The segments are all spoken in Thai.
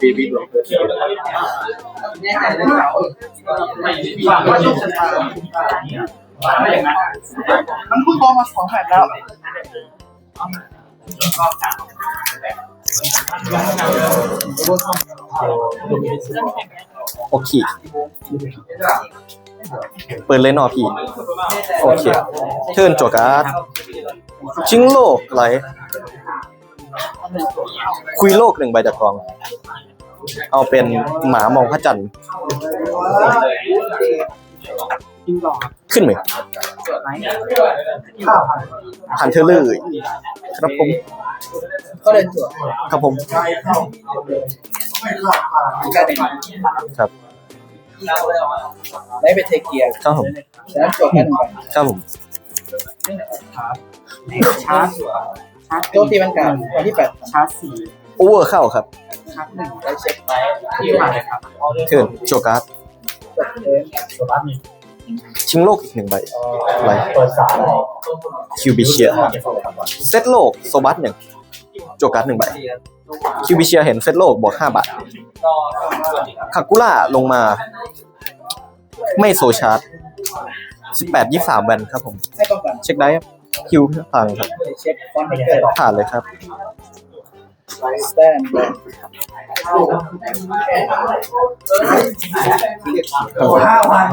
บีบีตัวมันเพิ่งกองมาสองแผ่นแล้วโอเคเปิดเลยเนอพี่ โอเค เทิร์นจวการ์ดชิงโลกไหล คุยโลกหนึ่งใบจากกอง เอาเป็นหมามองพระจันทร์ขึ้นไหมผ่านเธอเลยครับผมก็เลยจั่วครับผมกลายเป็นครับได้ไปเทเกียร์ครับผมฉะนั้นจั่วแค่หนึ่งใบครับผมชาร์จ โจมตีมันการวันที่แปดชาร์จสี่โอเวอร์เข้าครับชาร์จหนึ่งได้เช็คไปที่ผ่านเลยครับเทิร์นโจการ์ดจบเลยตัวบ้านมีชิงโลกอีกหนึ่งใบไหลเปิดสามคิวบิเชียเซตโลกโซบัสหนึ่งโจการ์ดหนึ่งใบคิวบิเชียเห็นเซตโลกบวกห้าบาทคากุล่าลงมา ไม่โซชาร์จสิบแปดยี่สามแบนครับผมให้ป้องกันเช็คได้ครับ คิวพังครับเช็คฟอนต์เกิดผ่านเลยครับสแตนเลยห้าวัน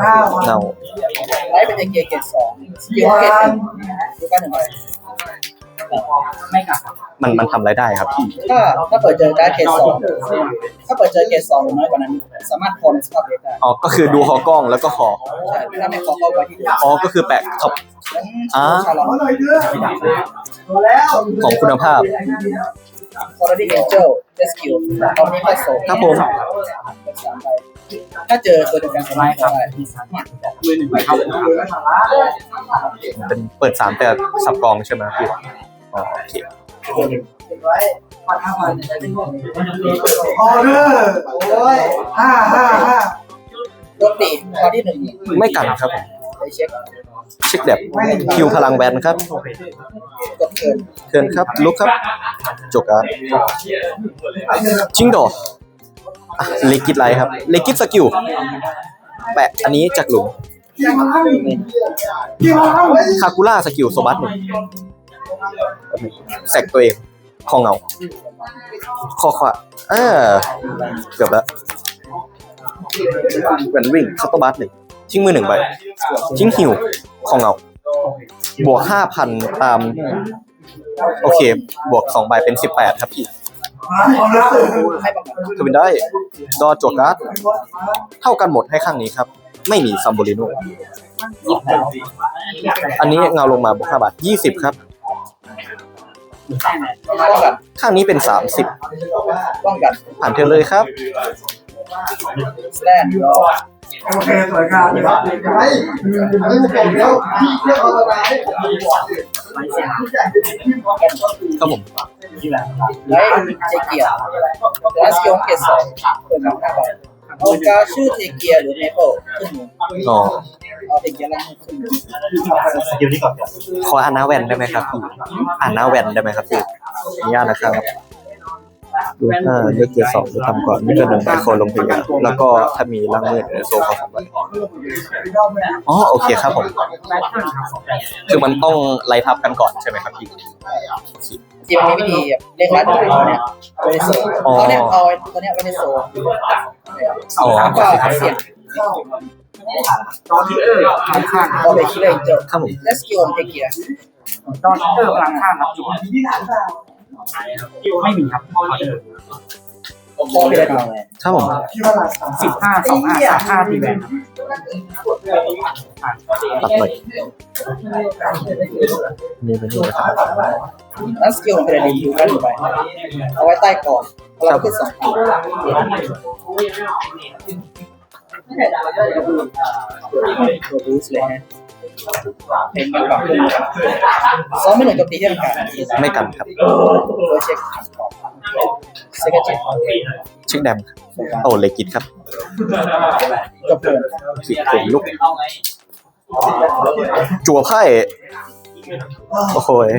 ห้าวันเนาได้ไปเทเกียร์เกตสองสกิลเกตหนึ่งดูกันหนึ่งใบ ไม่กลับครับมันมันทำอะไรได้ครับพี่ถ้าถ้าเปิดเจอได้เกตสองถ้าเปิดเจอเกตสองหรือน้อยกว่านั้น สามารถคอในสภาพเล็กได้อ๋อ ก็คือดูหอกล้องแล้วก็หอใช่ถ้าไม่คอเข้าไว้ที่อ๋อ ก็คือแปะท็อป อ่า ชาลอตของคุณภาพ คอร์ดี้เอนเจลเดสกิลตอนนี้ก็โซ่ครับผมสามใบถ้าเจอตัวเดียวกันสาไม่มารถครับได้มีสามมือหนึ่งใบเข้าเป็นเปิดสามแต่สับกองใช่ไหมพี่ อ๋อโอเคออเดอร์โอ้ยห้าห้าห้าโดตีคอร์ดี้หนึ่งไม่กันครับผมไปเช็คเช็คแบบคิวพลังแบนครับเกินเทินครับลุกครับจบครับชิงโดอเลกิตไลท์ครับเลกิตสกิลแปะอันนี้จากหลุมคาคูล่าสกิลโซบัสหนึ่ง แสกตัวเองคอเงาคอขวาเออเกือบแล้วแวนวิ่งคัตเตบัสหนึ่งทิ้งมือหนึ่งใบทิ้งฮิวคอเงาบวกห้าพันตาม โอเค บวกสองใบเป็นสิบแปดครับพี่ให้ป้องกันคือเป็นได้ ดอจวกการ์ดเท่ากันหมดให้ข้างนี้ครับ ไม่มีซัมโบลิโนอันนี้เงาลงมาบวกห้าบาทยี่สิบครับ ป้องกันข้างนี้เป็นสามสิบป้องกันผ่านเธอเลยครับสแตนรอโอเคสวยงามครับไอ้ไอ้ผมเดี๋ยวพี่เที่ยวอะไรครับผม ไล่เทเกียร์และสกิลเกตสองเปิดมาห้าใบเอากาชื่อเทเกียร์หรือเมเปิลขึ้นมืออ๋อ เอาเทเกียร์ล่างขึ้นมือสกิลนี้ก่อนขออ่านหน้าแวนได้ไหมครับพี่อ่านหน้าแวนได้ไหมครับพี่อนุญาตนะครับดูถ้าเลือกเกียร์สองจะทำก่อนไม่เกินหนึ่งใบโคนลงไปแล้วก็ถ้ามีร่างมืดโซเขาสองใบอ๋อโอเคครับผม คือมันต้องไล่ทับกันก่อนใช่ไหมครับพี่จริงมันมีวิธีเรียกรัดตัวเนี่ยไว้ในโซ่เขาเนี่ยเอาตัวเนี้ยไว้ในโซ่อ๋อสามก็เสียง ตอนที่เออพลังข้างเอาไปคิดเลยเจอครับผมและสกิลเทเกียร์ตอนที่เออพลังข้างครับจุดไม่มีครับออเดอร์พอไปเลยครับผมสิบห้าสองห้าสามห้าตีแบนตัดหน่อยนี่เป็นนี่นะครับนั่นสกิลของเพลย์อยู่กันอยู่ไป เอาไว้ใต้ก่อนเราขึ้นสอง ตัวบูสเลยฮะเห็นกันก่อนซ้อมไม่หนึ่งกับตีที่ทำการไม่กันครับโดยเช็คเช็คเช็คเช็คแดมครับโอ้เลกิตครับจบเกินขีดขนลุกจั่วไพ่โอ้โหย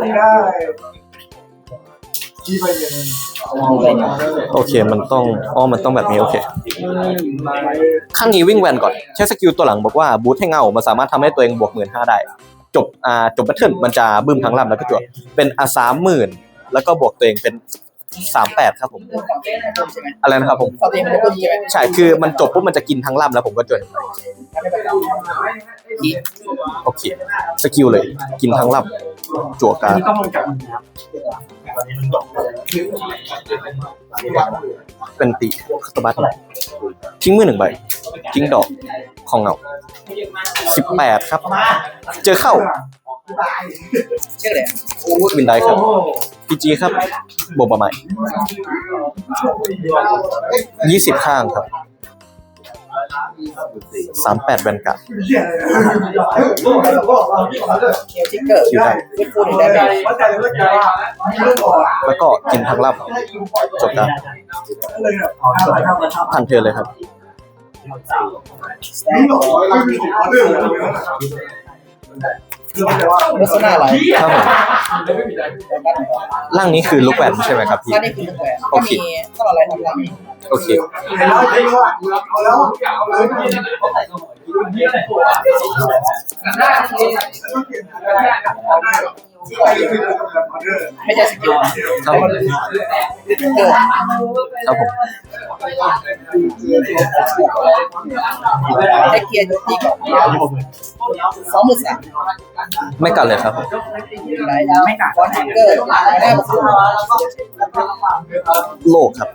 ไม่ได้ที่ไปเย็น โอเคมันต้องอ๋อมันต้องแบบนี้โอเค ข้างนี้วิ่งแวนก่อน ใช้สกิลตัวหลังบอกว่าบูทให้เงา มันสามารถทำให้ตัวเองบวกหมื่นห้าได้ จบอ่าจบแบทเทิลมันจะบึ้มทั้งลำแล้วก็จวดเป็นอาสามหมื่นแล้วก็บวกตัวเองเป็น สามแปดครับผมของเจ๊นะใช่ไหมอะไรนะครับผมของเจ๊มันจะเพิ่มใช่ไหมใช่คือมันจบปุ๊บมันจะกินทั้งลำแล้วผมก็จวดอีกโอเคสกิลเลย กินทั้งลำจั่วการดต้องลงจากมือครับเป็นตีคาตบัตทิ้งมือหนึ่งใบทิ้งดอกของเงาสิบแปดครับ เจอเข้า ชื่ออะไรวินได้ครับพีจีครับบวกประมาณยี่สิบข้างครับสามแปดแวนการ์ดเหี้ยเลยเคียวทิกเกอร์อยู่ได้พูดพูดถึงได้ไหมว่าใจเลยว่าใจไม่ต้องบอกแล้วก็กินทั้งลำจบการเลยแบบทำอะไรทำอะไรทำทันเธอเลยครับนี่ หรอไม่มีของเรื่องเลยนะคือไม่ใช่ว่าลักษณะอะไรครับผมร่างนี้คือลูกแวนใช่ไหมครับพี่ถ้านี่คือลูกแหวนโอก็เค มีถ้าเราอะไรทำได้โอเคเห็นแล้วจริงว่าเอาแล้วเอาเลย ไม่ใช่สกิลครับผมครับผมได้เกียร์ตีก่อนสองหมื่นสามไม่กันเลยครับไม่กัดฟอนเกอร์แน่บุกโลกครับ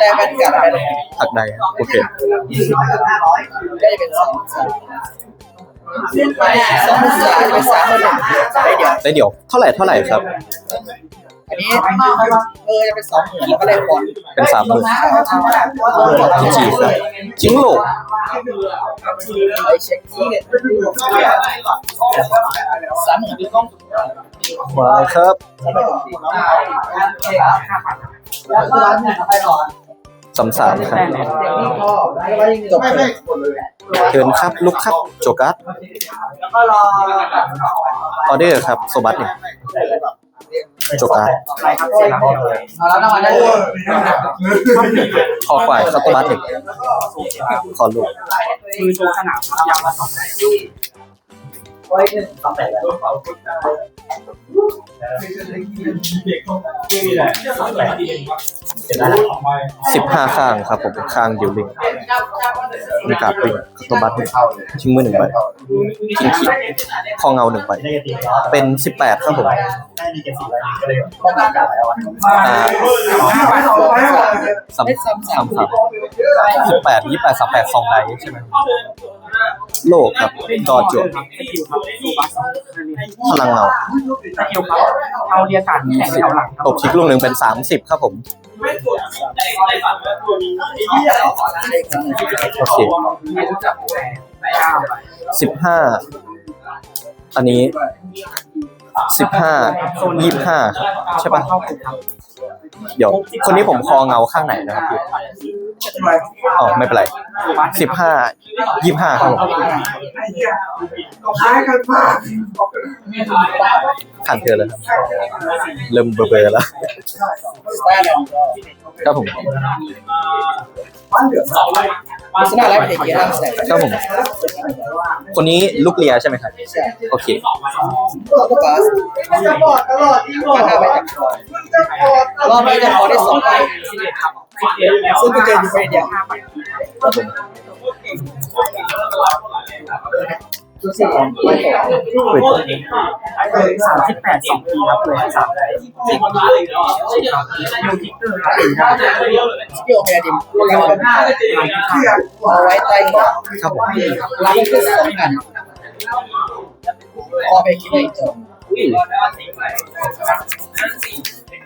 แต่เป็นกัดอะไรหักใดโอเคได้เป็นสองสองสองหมื่นสามเป็นสามหมื่นหนึ่งได้เดียวได้เดี๋ยวเท่าไหร่เท่าไหร่ครับ อันนี้เออจะเป็นสองหมื่นแล้วก็ได้ฟอนเป็นสามหมื่นพีจีครับทิ้งโลกไอเช็คที่สามหมื่นมาครับ สามสามครับจบเลยเทิร์นครับลุกครับโจกัสออเดอร์ครับโซบัสหนึ่งโจกัสเอาแล้วน้ำมันได้คอควายคาตบัสหนึ่งคอลูกมือโชว์สนามยาวมาสอง สิบห้าข้างครับผมข้างเดียวลิงมีการวิ่งคาตบัสหนึ่งทิ้งมือหนึ่งใบทิ้งขีดคอเงาหนึ่งใบเป็นสิบแปดครับผมสามสามสามสิบแปดยี่แปดสามแปดสองใดใช่ไหมโลกครับจอจวบสกิลครับโซบัสพลังเงาสกิลครับเอาเรียกการแข่งแถวหลังตกคลิกลูกหนึ่งเป็นสามสิบครับผมโอเคไม่รู้จักแต่เก้าสิบห้าอันนี้สิบห้ายี่ห้าใช่ปะเดี๋ยวคนนี้ผมคอเงาข้างไหนนะครับ ทำไมอ๋อไม่เป็นไรสิบห้ายี่ห้าครับผมไอ้เหี้ยคล้ายกันมากขันเธอเลยครับ เริ่มเบลอๆแล้วสไตล์แล้วครับผมเลักษณะไลฟ์เทคเกียร์ห้าแสนครับผมคนนี้ลูกเลียใช่ไหมครับใช่โอเคตัวก็บัสมันจะบอดตลอดที่บอการดห้าใบจากคอมันจะบอดตรลออบดนี้จะขอได้สองใบซึ่ซึ่งงกูเจออยู่ใบเดียวครับผมไม่ ตกเฮ้ยสามสิบแปดสองทีครับเลยสามได้ยูทิกเกอร์ครับที่โอเคดิมเราเหี้ยเอาไว้ใต้ก่อนครับผมรับขึ้นสองกันพอไปคิดเลยจบ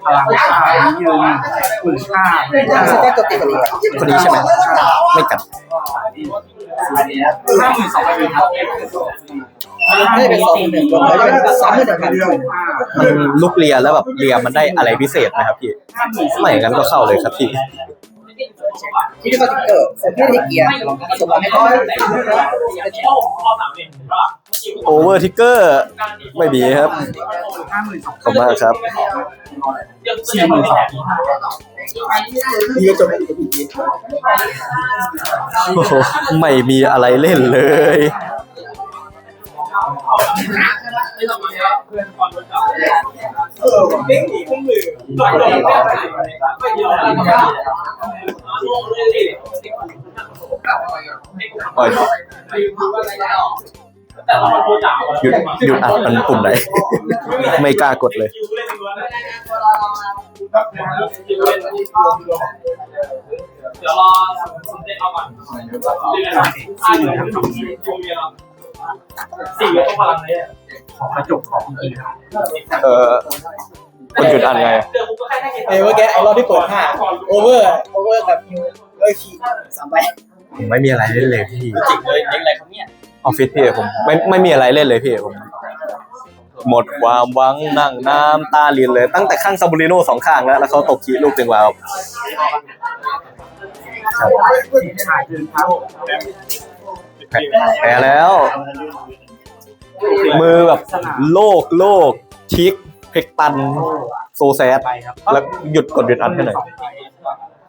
พลังชายืนคุณค่าซึ่งก็ตัวติดกันเลยคนนี้ใช่ไหมไม่กัด ห้าหมื่นสองพันครับไม่ได้เป็นสองหมื่นหนึ่งรวมแล้วจะเป็นสามหมื่นหนึ่งพันมันลูกเลียแล้วแบบเลียมันได้อะไรพิเศษไหมครับพี่ไม่งั้นก็เข้าเลยครับพี่ ที่นี่ก็ติ๊กเกอร์ผมไม่ได้เกียร์สมมติให้เขาโอเวอร์ทิกเกอร์ไม่มีครับขอบคุณมากครับสี่หมื่นสองดีจบไปอีกทีโอ้โหไม่มีอะไรเล่นเลย โอ้ยหยุดหยุดอัดมันปุ่มไหน ไม่กล้ากดเลย เดี๋ยวรอสมเด็จเอาก่อนสี่หมื่นทั้งสองสี่สี่ต้องพลังเลยของกระจกของจริงครับเออ คุณหยุดอันไงเดี๋ยวผมก็แค่ได้เห็นเออเมื่อกี้ไอ้รอบที่เปิดห้าโอเวอร์โอเวอร์กับนิวเออขี่สามใบผมไม่มีอะไรเล่นเลยพี่จริงเลยยังไงครับเนี่ยออฟฟิศพี่ผมไม่ไม่มีอะไรเล่นเลยพี่ผมหมดความหวังนั่งน้ำตาลินเลย ตั้งแต่ข้างซาบูริโน่สองข้างแล้ว แล้วเขาตกขีลูกหนึ่งวาวครับชายเดินเท้าแพ้แล้ว มือแบบโลกโลกทิก เพกตัน โซแซด ไปครับแล้วหยุดกดหยุดอันให้หน่อย ส